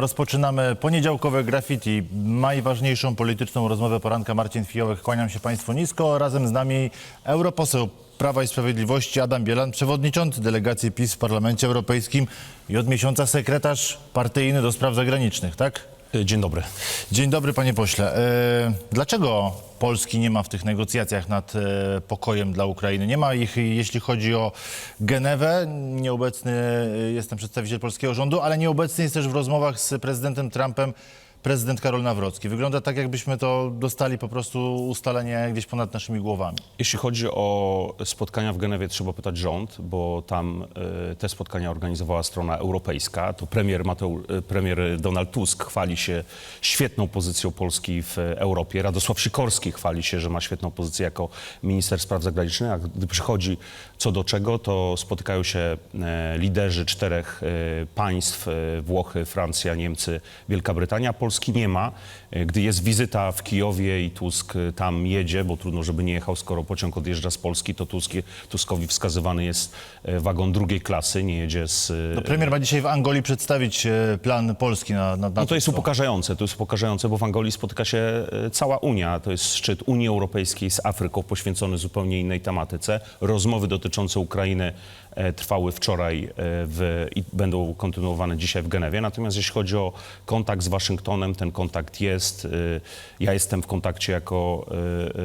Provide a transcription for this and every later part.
Rozpoczynamy poniedziałkowe graffiti, najważniejszą polityczną rozmowę poranka. Marcin Fijołek, kłaniam się Państwu nisko. Razem z nami europoseł Prawa i Sprawiedliwości Adam Bielan, przewodniczący delegacji PiS w Parlamencie Europejskim i od miesiąca sekretarz partyjny do spraw zagranicznych, tak? Dzień dobry. Dzień dobry, panie pośle. E, Dlaczego Polski nie ma w tych negocjacjach nad e, pokojem dla Ukrainy? Nie ma ich, jeśli chodzi o Genewę. Nieobecny e, jestem przedstawiciel polskiego rządu, ale nieobecny jest też w rozmowach z prezydentem Trumpem prezydent Karol Nawrocki. Wygląda tak, jakbyśmy to dostali po prostu ustalenie gdzieś ponad naszymi głowami. Jeśli chodzi o spotkania w Genewie, trzeba pytać rząd, bo tam e, te spotkania organizowała strona europejska. To premier, Mateu, e, premier Donald Tusk chwali się świetną pozycją Polski w Europie. Radosław Sikorski chwali się, że ma świetną pozycję jako minister spraw zagranicznych, a gdy przychodzi co do czego, to spotykają się e, liderzy czterech państw, Włochy, Francja, Niemcy, Wielka Brytania. Polski nie ma. E, Gdy jest wizyta w Kijowie i Tusk e, tam jedzie, bo trudno, żeby nie jechał, skoro pociąg odjeżdża z Polski, to Tusk, Tuskowi wskazywany jest e, wagon drugiej klasy, nie jedzie z... No, premier ma dzisiaj w Angolii przedstawić plan Polski na, na, na No to jest upokarzające, to jest upokarzające, bo w Angolii spotyka się cała Unia. To jest szczyt Unii Europejskiej z Afryką poświęcony zupełnie innej tematyce. Rozmowy dotyczące Ukrainy trwały wczoraj e, w, i będą kontynuowane dzisiaj w Genewie. Natomiast jeśli chodzi o kontakt z Waszyngtonem, ten kontakt jest. E, Ja jestem w kontakcie jako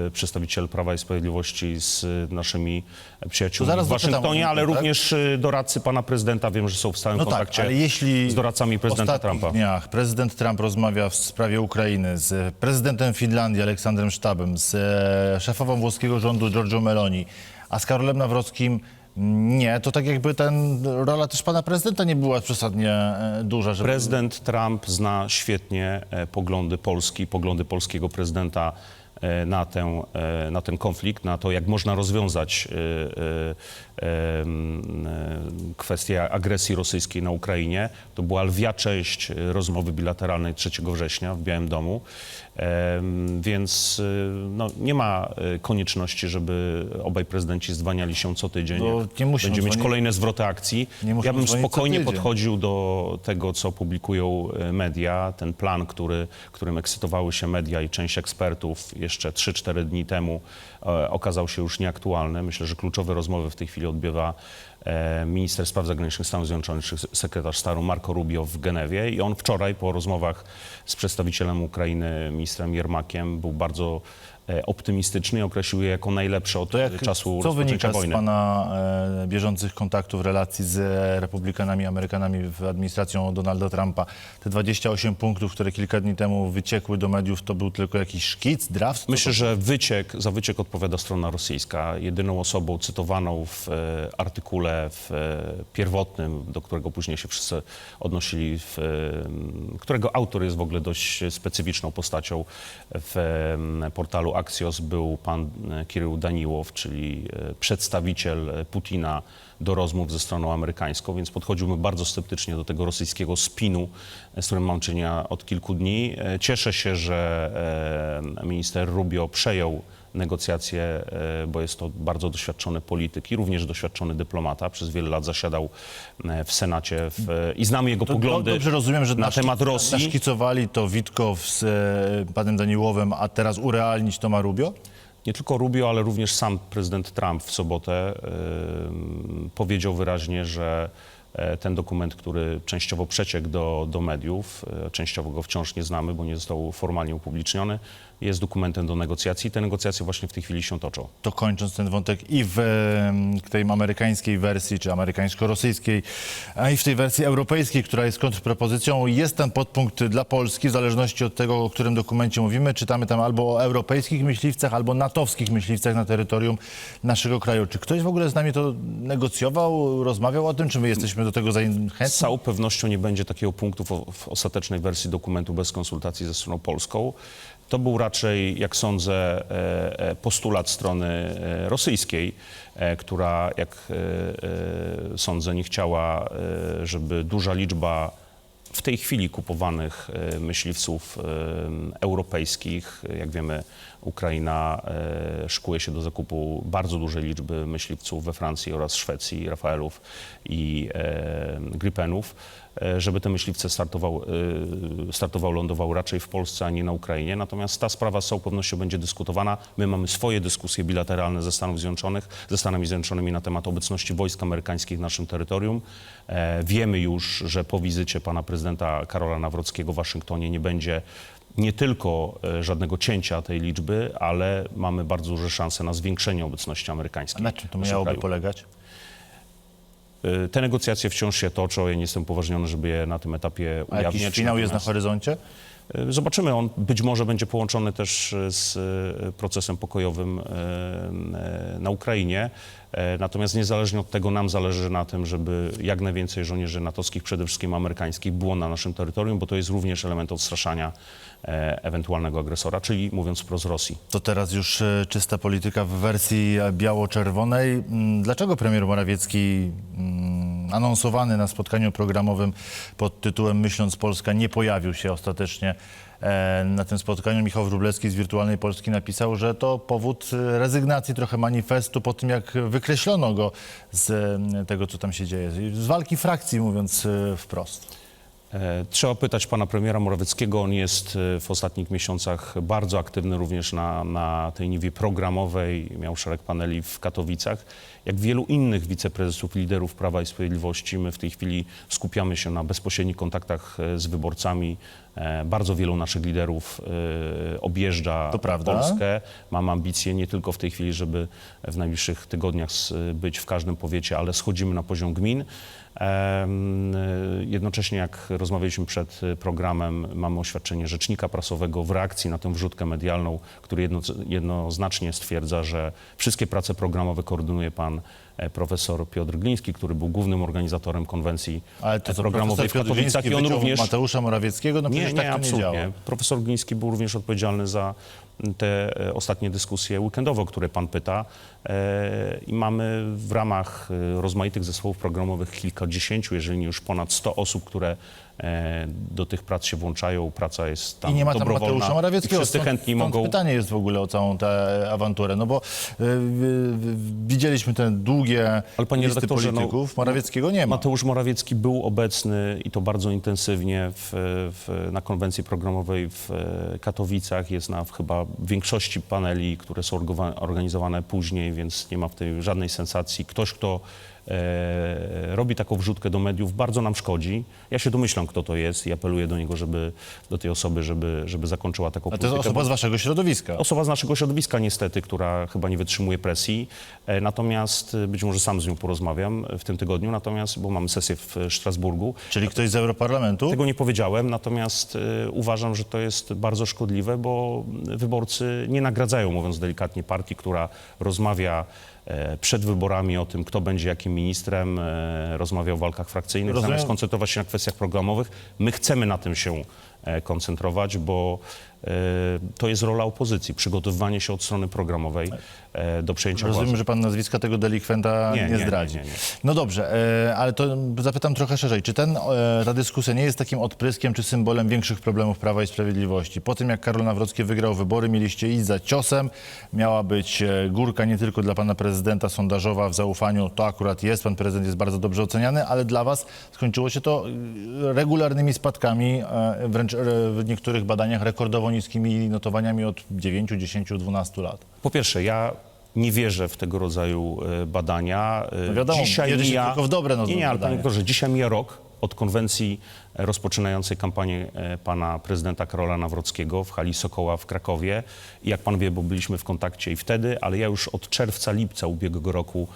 e, e, przedstawiciel Prawa i Sprawiedliwości z naszymi przyjaciółmi w Waszyngtonie, to, ale tak? również e, doradcy pana prezydenta wiem, że są w stałym No tak, kontakcie ale jeśli z doradcami w prezydenta ostatnich Trumpa. dniach prezydent Trump rozmawia w sprawie Ukrainy z prezydentem Finlandii Aleksandrem Sztabem, z e, szefową włoskiego rządu Giorgio Meloni, a z Karolem Nawrockim nie, to tak jakby ten rola też pana prezydenta nie była przesadnie e, duża, żeby Prezydent Trump zna świetnie e, poglądy Polski, poglądy polskiego prezydenta e, na, na ten konflikt, na to, jak można rozwiązać kwestię agresji rosyjskiej na Ukrainie. To była lwia część rozmowy bilateralnej 3 września w Białym Domu. Więc e, no, nie ma e, konieczności, żeby obaj prezydenci zdwaniali się co tydzień. No, nie muszą Będziemy mieć dzwonić- kolejne zwroty akcji. Nie muszą Ja bym dzwonić co spokojnie tydzień. podchodził do tego, co publikują e, media, ten plan, który, którym ekscytowały się media i część ekspertów jeszcze 3-4 dni temu e, okazał się już nieaktualny. Myślę, że kluczowe rozmowy w tej chwili odbywa minister spraw zagranicznych Stanów Zjednoczonych, sekretarz stanu Marco Rubio w Genewie. I on wczoraj po rozmowach z przedstawicielem Ukrainy, ministrem Jermakiem, był bardzo e, optymistyczny i określił je jako najlepsze od to jak, czasu co rozpoczęcia wynika z wojny. pana e, bieżących kontaktów, relacji z e, republikanami, Amerykanami w administracją Donalda Trumpa? Te 28 punktów, które kilka dni temu wyciekły do mediów, to był tylko jakiś szkic, draft? Co Myślę, że wyciek, za wyciek odpowiada strona rosyjska. Jedyną osobą cytowaną w e, artykule w, e, pierwotnym, do którego później się wszyscy odnosili, w, e, którego autor jest w ogóle dość specyficzną postacią w e, portalu Axios, był pan e, Kirył Daniłow, czyli e, przedstawiciel Putina do rozmów ze stroną amerykańską, więc podchodziłbym bardzo sceptycznie do tego rosyjskiego spinu, e, z którym mam czynienia od kilku dni. Cieszę się, że minister Rubio przejął negocjacje, e, bo jest to bardzo doświadczony polityk i również doświadczony dyplomata. Przez wiele lat zasiadał e, w Senacie w, i znamy jego poglądy Dobrze rozumiem, że na naszki- temat Rosji. Naszkicowali to Witkow z e, panem Daniłowem, a teraz urealnić to ma Rubio? Nie tylko Rubio, ale również sam prezydent Trump w sobotę powiedział wyraźnie, że ten dokument, który częściowo przeciekł do, do mediów, częściowo go wciąż nie znamy, bo nie został formalnie upubliczniony, jest dokumentem do negocjacji. Te negocjacje właśnie w tej chwili się toczą. To kończąc ten wątek i w tej amerykańskiej wersji, czy amerykańsko-rosyjskiej, a i w tej wersji europejskiej, która jest kontrpropozycją, jest ten podpunkt dla Polski, w zależności od tego, o którym dokumencie mówimy. Czytamy tam albo o europejskich myśliwcach, albo natowskich myśliwcach na terytorium naszego kraju. Czy ktoś w ogóle z nami to negocjował, rozmawiał o tym, czy my jesteśmy do tego Z zachęceni? całą pewnością nie będzie takiego punktu w, w ostatecznej wersji dokumentu bez konsultacji ze stroną polską. To był raczej, jak sądzę, e, e, postulat strony e, rosyjskiej, która, jak sądzę, nie chciała, żeby duża liczba w tej chwili kupowanych myśliwców europejskich. Jak wiemy, Ukraina e, szykuje się do zakupu bardzo dużej liczby myśliwców we Francji oraz Szwecji, Rafaelów i e, Gripenów. e, żeby te myśliwce startował, startował, lądował raczej w Polsce, a nie na Ukrainie. Natomiast ta sprawa z całą pewnością będzie dyskutowana. My mamy swoje dyskusje bilateralne ze Stanów Zjednoczonych, ze Stanami Zjednoczonymi na temat obecności wojsk amerykańskich w naszym terytorium. Wiemy już, że po wizycie pana prezydenta Karola Nawrockiego w Waszyngtonie nie będzie nie tylko e, żadnego cięcia tej liczby, ale mamy bardzo duże szanse na zwiększenie obecności amerykańskiej. Na czym to miałoby kraju. polegać? E, Te negocjacje wciąż się toczą. Ja nie jestem upoważniony, żeby je na tym etapie A jakiś finał jest na horyzoncie? E, Zobaczymy. On być może będzie połączony też e, z e, procesem pokojowym na Ukrainie. Natomiast niezależnie od tego nam zależy na tym, żeby jak najwięcej żołnierzy natowskich, przede wszystkim amerykańskich, było na naszym terytorium, bo to jest również element odstraszania ewentualnego agresora, czyli mówiąc wprost Rosji. To teraz już czysta polityka w wersji biało-czerwonej. Mm, Dlaczego premier Morawiecki mm, anonsowany na spotkaniu programowym pod tytułem Myśląc Polska nie pojawił się ostatecznie e, na tym spotkaniu? Michał Wróblewski z Wirtualnej Polski napisał, że to powód rezygnacji, trochę manifestu po tym, jak wykreślono go z e, tego, co tam się dzieje. Z walki frakcji, mówiąc e, wprost. E, Trzeba pytać pana premiera Morawieckiego. On jest e, w ostatnich miesiącach bardzo aktywny również na, na tej niwie programowej. Miał szereg paneli w Katowicach. Jak wielu innych wiceprezesów, liderów Prawa i Sprawiedliwości, my w tej chwili skupiamy się na bezpośrednich kontaktach e, z wyborcami. Bardzo wielu naszych liderów objeżdża. Polskę. Mam ambicje nie tylko w tej chwili, żeby w najbliższych tygodniach być w każdym powiecie, ale schodzimy na poziom gmin. Jednocześnie, jak rozmawialiśmy przed y, programem, mamy oświadczenie rzecznika prasowego w reakcji na tę wrzutkę medialną, który jedno, jednoznacznie stwierdza, że wszystkie prace programowe koordynuje pan profesor Piotr Gliński, który był głównym organizatorem konwencji Ale to e, co, programowej profesor w Piotr Katowicach Gliński i on wyciął również... Mateusza Morawieckiego? No Nie, przecież nie, tak to nie absolutnie. działa. Profesor Gliński był również odpowiedzialny za te e, ostatnie dyskusje weekendowe, o które pan pyta. E, I mamy w ramach e, rozmaitych zespołów programowych kilkadziesięciu, jeżeli nie już ponad 100 osób, które e, do tych prac się włączają. Praca jest tam I nie ma tam dobrowolna. Mateusza Morawieckiego. I wszyscy Stąd- chętni stąd mogą... pytanie jest w ogóle o całą tę awanturę, no bo y, y, y, widzieliśmy te długie Ale panie listy redaktorze, no, polityków, Morawieckiego nie ma. Mateusz Morawiecki był obecny i to bardzo intensywnie w, w, na konwencji programowej w e, Katowicach. Jest na w chyba większości paneli, które są organizowane później, więc nie ma w tym żadnej sensacji. Ktoś, kto e, robi taką wrzutkę do mediów, bardzo nam szkodzi. Ja się domyślam, kto to jest i apeluję do niego, żeby, do tej osoby, żeby, żeby zakończyła taką A to jest politykę, osoba bo- z waszego środowiska. Osoba z naszego środowiska niestety, która chyba nie wytrzymuje presji. E, Natomiast e, być może sam z nią porozmawiam e, w tym tygodniu, natomiast, bo mamy sesję w e, Strasburgu. Czyli ktoś z Europarlamentu? Tego nie powiedziałem, natomiast e, uważam, że to jest bardzo szkodliwe, bo wyborcy nie nagradzają, mówiąc delikatnie, partii, która rozmawia przed wyborami o tym, kto będzie jakim ministrem, e, rozmawia o walkach frakcyjnych, Rozumiem. zamiast koncentrować się na kwestiach programowych. My chcemy na tym się e, koncentrować, bo e, to jest rola opozycji, przygotowywanie się od strony programowej e, do przejęcia Rozumiem, władzy. że pan nazwiska tego delikwenta nie, Nie, nie, nie, zdradzi. nie, nie. No dobrze, e, ale to zapytam trochę szerzej. Czy ten, e, ta dyskusja nie jest takim odpryskiem czy symbolem większych problemów Prawa i Sprawiedliwości? Po tym, jak Karol Nawrocki wygrał wybory, mieliście iść za ciosem. Miała być e, górka nie tylko dla pana prezydenta sondażowa w zaufaniu. To akurat jest, pan prezydent jest bardzo dobrze oceniany, ale dla was skończyło się to e, regularnymi spadkami, e, wręcz e, w niektórych badaniach rekordowo niskimi notowaniami od 9, 10, 12 lat. Po pierwsze, ja nie wierzę w tego rodzaju e, badania. E, No wiadomo, wierzy się tylko w dobre, no, nie, nie, ale panie doktorze, dzisiaj mija rok od konwencji e, rozpoczynającej kampanię pana prezydenta Karola Nawrockiego w hali Sokoła w Krakowie. I jak pan wie, bo byliśmy w kontakcie i wtedy, ale ja już od czerwca, lipca ubiegłego roku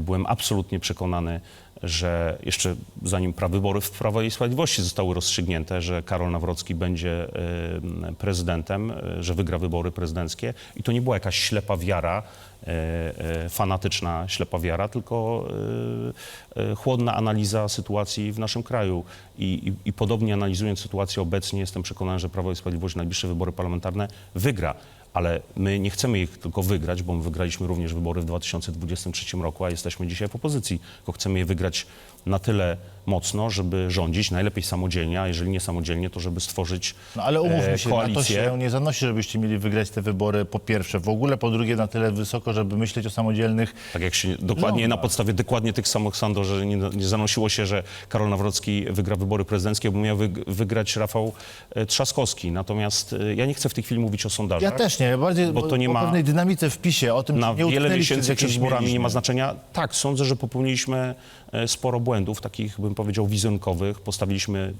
byłem absolutnie przekonany, że jeszcze zanim prawybory w Prawo i Sprawiedliwości zostały rozstrzygnięte, że Karol Nawrocki będzie prezydentem, e, że wygra wybory prezydenckie. I to nie była jakaś ślepa wiara, e, e, fanatyczna ślepa wiara, tylko chłodna analiza sytuacji w naszym kraju. I, i, I podobnie analizując sytuację obecnie, jestem przekonany, że Prawo i Sprawiedliwość najbliższe wybory parlamentarne wygra. Ale my nie chcemy ich tylko wygrać, bo my wygraliśmy również wybory w 2023 roku, a jesteśmy dzisiaj w opozycji, tylko chcemy je wygrać na tyle mocno, żeby rządzić, najlepiej samodzielnie, a jeżeli nie samodzielnie, to żeby stworzyć No ale umówmy e, się, na to koalicję. się nie zanosi, żebyście mieli wygrać te wybory po pierwsze w ogóle, po drugie na tyle wysoko, żeby myśleć o samodzielnych Tak jak się dokładnie Rządach. na podstawie dokładnie tych samych sondaży nie, nie zanosiło się, że Karol Nawrocki wygra wybory prezydenckie, bo miał wyg- wygrać Rafał e, Trzaskowski. Natomiast e, ja nie chcę w tej chwili mówić o sondażach. Ja też nie, bardziej Bo to nie o ma- pewnej dynamice w PiSie, o tym, na czy nie wiele utknęliście miesięcy przed wyborami nie ma znaczenia. Tak, sądzę, że popełniliśmy e, sporo błędów, takich bym powiedział wizerunkowych. Postawiliśmy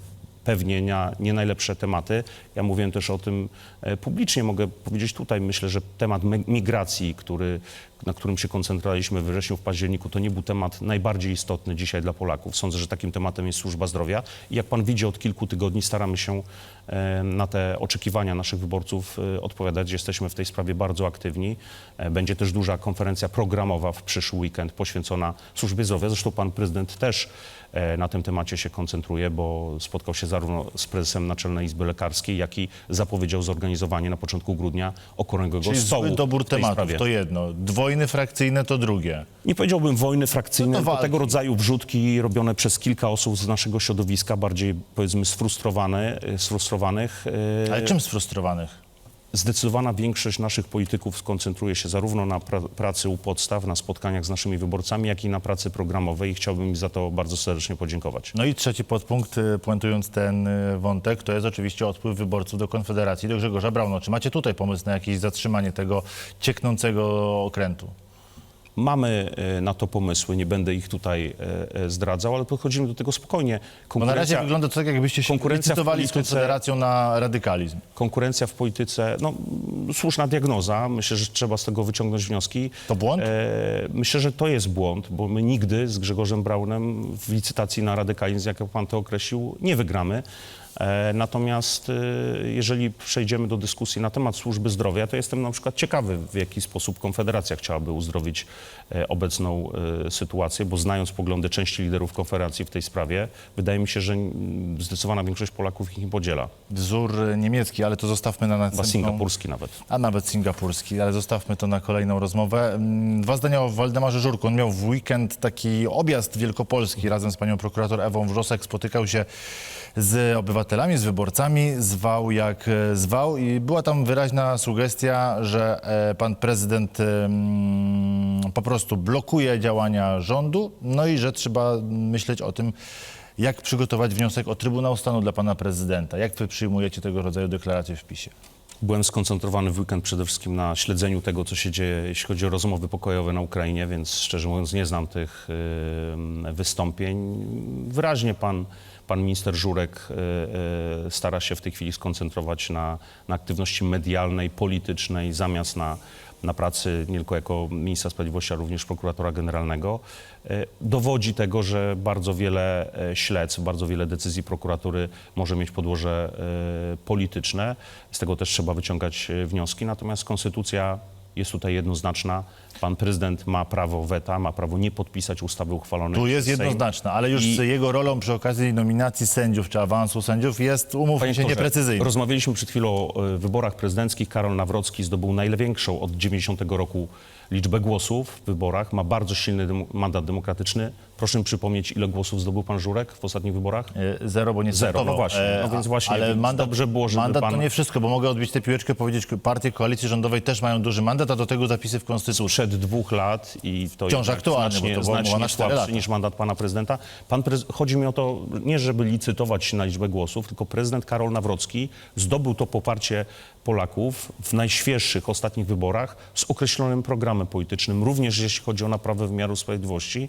pewnie na nie najlepsze tematy. Ja mówiłem też o tym e, publicznie, mogę powiedzieć tutaj. Myślę, że temat migracji, który, na którym się koncentrowaliśmy we wrześniu, w październiku, to nie był temat najbardziej istotny dzisiaj dla Polaków. Sądzę, że takim tematem jest służba zdrowia. I jak pan widzi, od kilku tygodni staramy się e, na te oczekiwania naszych wyborców e, odpowiadać. Jesteśmy w tej sprawie bardzo aktywni. Będzie też duża konferencja programowa w przyszły weekend poświęcona służbie zdrowia. Zresztą pan prezydent też na tym temacie się koncentruje, bo spotkał się zarówno z prezesem Naczelnej Izby Lekarskiej, jak i zapowiedział zorganizowanie na początku grudnia okrągłego Czyli stołu zły dobór w tej tematów, sprawie. to jedno. Wojny frakcyjne to drugie. Nie powiedziałbym wojny frakcyjne, No to to walki. tego rodzaju wrzutki robione przez kilka osób z naszego środowiska, bardziej powiedzmy sfrustrowane, e, sfrustrowanych. e, Ale czym sfrustrowanych? Zdecydowana większość naszych polityków skoncentruje się zarówno na pra- pracy u podstaw, na spotkaniach z naszymi wyborcami, jak i na pracy programowej i chciałbym im za to bardzo serdecznie podziękować. No i trzeci podpunkt, y, puentując ten y, wątek, to jest oczywiście odpływ wyborców do Konfederacji, do Grzegorza Brauna. Czy macie tutaj pomysł na jakieś zatrzymanie tego cieknącego okrętu? Mamy e, na to pomysły, nie będę ich tutaj e, e, zdradzał, ale podchodzimy do tego spokojnie. Bo na razie wygląda to tak, jakbyście się licytowali z Konfederacją na radykalizm. Konkurencja w polityce, no słuszna diagnoza, myślę, że trzeba z tego wyciągnąć wnioski. To błąd? Myślę, że to jest błąd, bo my nigdy z Grzegorzem Braunem w licytacji na radykalizm, jak pan to określił, nie wygramy. E, natomiast e, jeżeli przejdziemy do dyskusji na temat służby zdrowia, to jestem na przykład ciekawy, w jaki sposób Konfederacja chciałaby uzdrowić e, obecną sytuację, bo znając poglądy części liderów Konfederacji w tej sprawie, wydaje mi się, że zdecydowana większość Polaków ich nie podziela. Wzór niemiecki, ale to zostawmy na następną... singapurski nawet. A nawet singapurski, ale zostawmy to na kolejną rozmowę. Mm, Dwa zdania o Waldemarze Żurku. On miał w weekend taki objazd wielkopolski razem z panią prokurator Ewą Wrzosek. Spotykał się z obywatelami, z wyborcami, zwał jak e, zwał i była tam wyraźna sugestia, że e, pan prezydent po prostu blokuje działania rządu, no i że trzeba myśleć o tym, jak przygotować wniosek o Trybunał Stanu dla pana prezydenta. Jak wy przyjmujecie tego rodzaju deklaracje w PiSie? Byłem skoncentrowany w weekend przede wszystkim na śledzeniu tego, co się dzieje, jeśli chodzi o rozmowy pokojowe na Ukrainie, więc szczerze mówiąc nie znam tych wystąpień. Wyraźnie pan, pan minister Żurek y, y, stara się w tej chwili skoncentrować na, na aktywności medialnej, politycznej, zamiast na, na pracy nie tylko jako ministra sprawiedliwości, ale również prokuratora generalnego. E, Dowodzi tego, że bardzo wiele e, śledztw, bardzo wiele decyzji prokuratury może mieć podłoże e, polityczne. Z tego też trzeba wyciągać e, wnioski. Natomiast konstytucja jest tutaj jednoznaczna. Pan prezydent ma prawo weta, ma prawo nie podpisać ustawy uchwalonej Tu jest przez Sejm. jednoznaczna, ale już I- z jego rolą przy okazji nominacji sędziów czy awansu sędziów jest, umówmy Panie się, doktorze, nieprecyzyjny. Rozmawialiśmy przed chwilą o e, wyborach prezydenckich. Karol Nawrocki zdobył największą od 90 roku liczbę głosów w wyborach. Ma bardzo silny dem- mandat demokratyczny. Proszę mi przypomnieć, ile głosów zdobył pan Żurek w ostatnich wyborach? E, Zero, bo nie Zero, startował. no właśnie. E, No więc a- właśnie, ale więc mandat, dobrze było, żeby mandat pan- to nie wszystko, bo mogę odbić tę piłeczkę, powiedzieć, partie koalicji rządowej też mają duży mandat, a do tego zapisy w Konstytucji. Sprzed dwóch lat i to Wciąż jednak aktualny, znacznie, bo to była umowa znacznie na cztery słabszy lata. niż mandat pana prezydenta. Pan prez... Chodzi mi o to, nie żeby licytować się na liczbę głosów, tylko prezydent Karol Nawrocki zdobył to poparcie Polaków w najświeższych ostatnich wyborach z określonym programem politycznym, również jeśli chodzi o naprawę wymiaru sprawiedliwości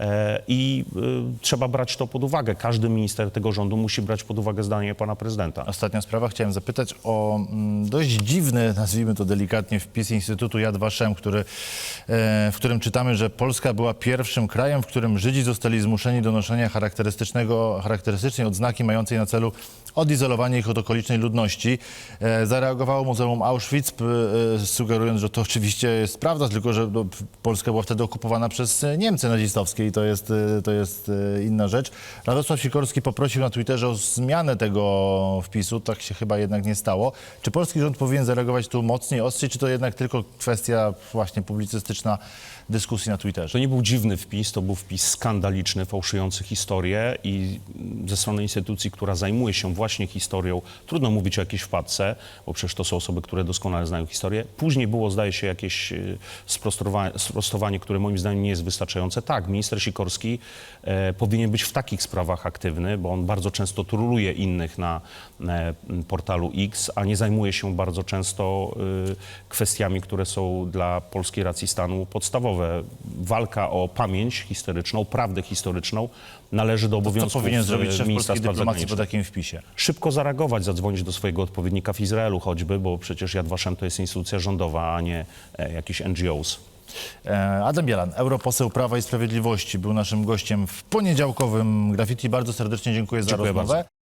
e, i e, trzeba brać to pod uwagę. Każdy minister tego rządu musi brać pod uwagę zdanie pana prezydenta. Ostatnia sprawa. Chciałem zapytać o mm, dość dziwny, nazwijmy to delikatnie, wpis Instytutu Yad Vashem, który, e, w którym czytamy, że Polska była pierwszym krajem, w którym Żydzi zostali zmuszeni do noszenia charakterystycznego, charakterystycznej odznaki mającej na celu odizolowanie ich od okolicznej ludności. Zareagowało Muzeum Auschwitz, sugerując, że to oczywiście jest prawda, tylko że no, Polska była wtedy okupowana przez e, Niemcy nazistowskie i to jest y, to jest y, inna rzecz. Radosław Sikorski poprosił na Twitterze o zmianę tego wpisu, tak się chyba jednak nie stało. Czy polski rząd powinien zareagować tu mocniej, ostrzej, czy to jednak tylko kwestia właśnie publicystyczna dyskusji na Twitterze? To nie był dziwny wpis, to był wpis skandaliczny, fałszujący historię i ze strony instytucji, która zajmuje się właśnie historią, trudno mówić o jakiejś wpadce, bo przecież to są osoby, które doskonale znają historię. Później było, zdaje się, jakieś sprostowanie, sprostowanie które moim zdaniem nie jest wystarczające. Tak, minister Sikorski e, powinien być w takich sprawach aktywny, bo on bardzo często troluje innych na e, portalu X, a nie zajmuje się bardzo często y, kwestiami, które są dla polskiej racji stanu podstawowe. Walka o pamięć historyczną, prawdę historyczną należy do Co obowiązków powinien zrobić e, szef ministra spraw dyplomacji po takim wpisie? Szybko zareagować, zadzwonić do swojego odpowiednika w Izraelu choćby, bo przecież Yad Vashem to jest instytucja rządowa, a nie e, jakiś NGOs. E, Adam Bielan, europoseł Prawa i Sprawiedliwości, był naszym gościem w poniedziałkowym graffiti. Bardzo serdecznie dziękuję za Dziękuję rozmowę. bardzo.